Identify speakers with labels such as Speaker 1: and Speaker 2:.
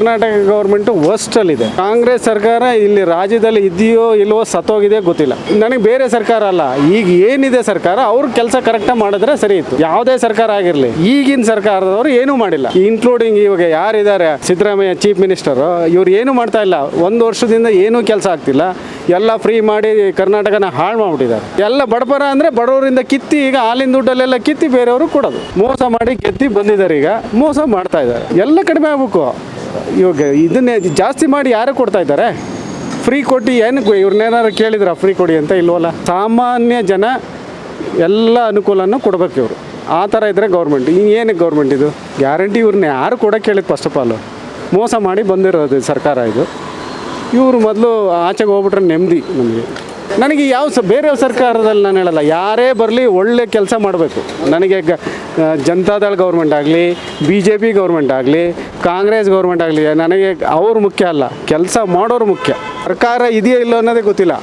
Speaker 1: Karnataka government ವರ್ಸ್ಟಲ್ಲಿದೆ Congress ಸರ್ಕಾರ ಇಲ್ಲಿ ರಾಜ್ಯದಲ್ಲಿ ಇದೆಯೋ ಇಲ್ವೋ ಸತ್ತೋಗಿದೆ ಗೊತ್ತಿಲ್ಲ. ನನಗೆ ಬೇರೆ ಸರ್ಕಾರ ಅಲ್ಲ. ಈಗ ಏನಿದೆ ಸರ್ಕಾರ, ಅವ್ರ ಕೆಲಸ ಕರೆಕ್ಟಾಗಿ ಮಾಡಿದ್ರೆ ಸರಿ ಇತ್ತು. ಯಾವುದೇ ಸರ್ಕಾರ ಆಗಿರಲಿ, ಈಗಿನ ಸರ್ಕಾರದವರು ಏನೂ ಮಾಡಿಲ್ಲ. ಇನ್ಕ್ಲೂಡಿಂಗ್ ಇವಾಗ ಯಾರಿದ್ದಾರೆ? ಸಿದ್ದರಾಮಯ್ಯ ಚೀಫ್ ಮಿನಿಸ್ಟರ್ ಇವ್ರು ಏನು ಮಾಡ್ತಾ ಇಲ್ಲ. ಒಂದು ವರ್ಷದಿಂದ ಏನೂ ಕೆಲಸ ಆಗ್ತಿಲ್ಲ. ಎಲ್ಲ ಫ್ರೀ ಮಾಡಿ ಕರ್ನಾಟಕನ ಹಾಳು ಮಾಡ್ಬಿಟ್ಟಿದ್ದಾರೆ. ಎಲ್ಲ ಬಡಪರ ಅಂದರೆ ಬಡವರಿಂದ ಕಿತ್ತಿ, ಈಗ ಹಾಲಿನ ದುಡ್ಡಲ್ಲೆಲ್ಲ ಕಿತ್ತಿ ಬೇರೆಯವರು ಕೊಡೋದು. ಮೋಸ ಮಾಡಿ ಕೆತ್ತಿ ಬಂದಿದ್ದಾರೆ ಈಗ. ಮೋಸ ಮಾಡ್ತಾ ಇದ್ದಾರೆ. ಎಲ್ಲ ಕಡಿಮೆ ಆಗ್ಬೇಕು. ಇವಾಗ ಇದನ್ನೇ ಜಾಸ್ತಿ ಮಾಡಿ ಯಾರು ಕೊಡ್ತಾ ಇದ್ದಾರೆ? ಫ್ರೀ ಕೊಟ್ಟು ಏನು ಇವ್ರನ್ನೇನಾರು ಕೇಳಿದ್ರ ಫ್ರೀ ಕೊಡಿ ಅಂತ ಇಲ್ವಲ್ಲ? ಸಾಮಾನ್ಯ ಜನ ಎಲ್ಲ ಅನುಕೂಲನೂ ಕೊಡ್ಬೇಕು ಇವರು. ಆ ಥರ ಇದ್ದರೆ ಗೌರ್ಮೆಂಟ್. ಏನಕ್ಕೆ ಗೌರ್ಮೆಂಟ್ ಇದು? ಗ್ಯಾರಂಟಿ ಇವ್ರನ್ನ ಯಾರು ಕೊಡೋಕ್ಕೆ ಕೇಳಿದ್ದು ಫಸ್ಟ್ ಆಫ್ ಆಲು ಮೋಸ ಮಾಡಿ ಬಂದಿರೋದು ಸರ್ಕಾರ ಇದು. ಇವರು ಮೊದಲು ಆಚೆಗೆ ಹೋಗ್ಬಿಟ್ರೆ ನೆಮ್ಮದಿ ನಮಗೆ. ನನಗೆ ಯಾವ ಸ ಬೇರೆಯವ್ರ ಸರ್ಕಾರದಲ್ಲಿ ನಾನು ಹೇಳಲ್ಲ. ಯಾರೇ ಬರಲಿ ಒಳ್ಳೆ ಕೆಲಸ ಮಾಡಬೇಕು. ನನಗೆ ಜನತಾದಳ ಗೌರ್ಮೆಂಟ್ ಆಗಲಿ ಬಿ ಜೆ ಪಿ ಗೌರ್ಮೆಂಟ್ ಆಗಲಿ, ಕಾಂಗ್ರೆಸ್ ಗೌರ್ಮೆಂಟ್ ಆಗಲಿ, ನನಗೆ ಅವರು ಮುಖ್ಯ ಅಲ್ಲ, ಕೆಲಸ ಮಾಡೋರು ಮುಖ್ಯ. ಸರ್ಕಾರ ಇದೆಯೋ ಇಲ್ಲೋ ಅನ್ನೋದೇ ಗೊತ್ತಿಲ್ಲ.